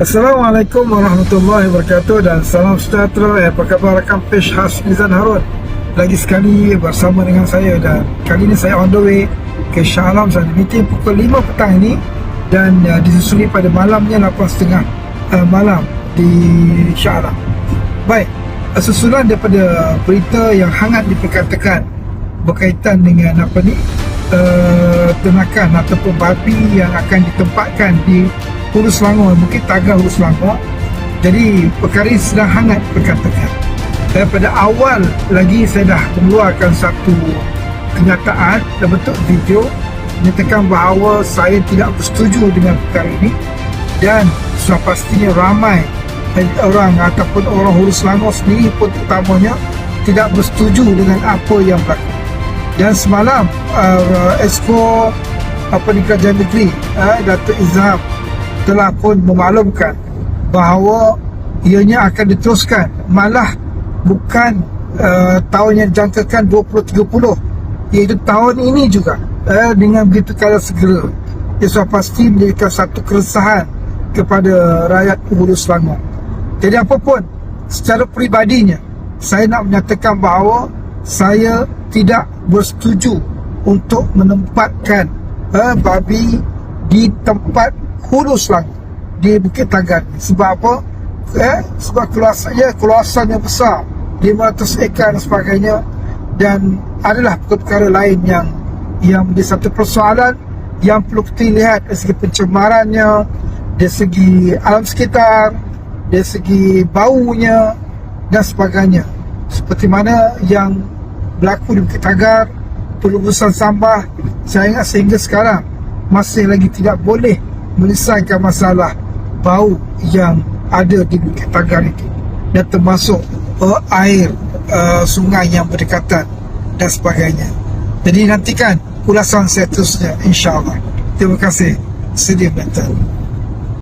Assalamualaikum warahmatullahi wabarakatuh dan salam sejahtera. Eh, Apa khabar rakan page khas Nizan Harun? Lagi sekali bersama dengan saya dan kali ini saya on the way ke Shah Alam. Ada meeting pukul 5 petang ini dan uh, disusuli pada malamnya 8.30 uh, malam di Shah Alam. Baik, susulan daripada berita yang hangat diperkatakan berkaitan dengan apa ni uh, ternakan ataupun babi yang akan ditempatkan di Hulu Selangor, Bukit Tagar Hulu Selangor. Jadi perkara ini sedang hangat perkatakan. Daripada awal lagi saya dah mengeluarkan satu kenyataan dalam bentuk video menyatakan bahawa saya tidak bersetuju dengan perkara ini dan sudah pastinya ramai orang ataupun orang Hulu Selangor sendiri pun terutamanya tidak bersetuju dengan apa yang berlaku. Dan semalam uh, Esko apa ni kerajaan negeri uh, Datuk Izham telah pun memaklumkan bahawa ianya akan diteruskan. Malah bukan uh, tahun yang dijangkakan 2030 iaitu tahun ini juga uh, dengan begitu kala segera. Ia sudah pasti menjadikan satu keresahan kepada rakyat Hulu Selangor. Jadi apapun secara peribadinya saya nak menyatakan bahawa saya tidak bersetuju untuk menempatkan uh, babi di tempat Hulu Selangor di Bukit Tagan sebab apa? Eh sebab keluasan ya keluasan yang besar 500 ekar dan sebagainya. Dan adalah perkara lain yang yang menjadi satu persoalan yang perlu kita lihat dari segi pencemarannya dari segi alam sekitar dari segi baunya dan sebagainya. Seperti mana yang berlaku di Bukit Tagar pelubusan sampah saya ingat sehingga sekarang masih lagi tidak boleh menyelesaikan masalah bau yang ada di Bukit Tagar itu dan termasuk uh, air uh, sungai yang berdekatan dan sebagainya. Jadi nantikan ulasan seterusnya insyaAllah. Terima kasih. Sedia mental.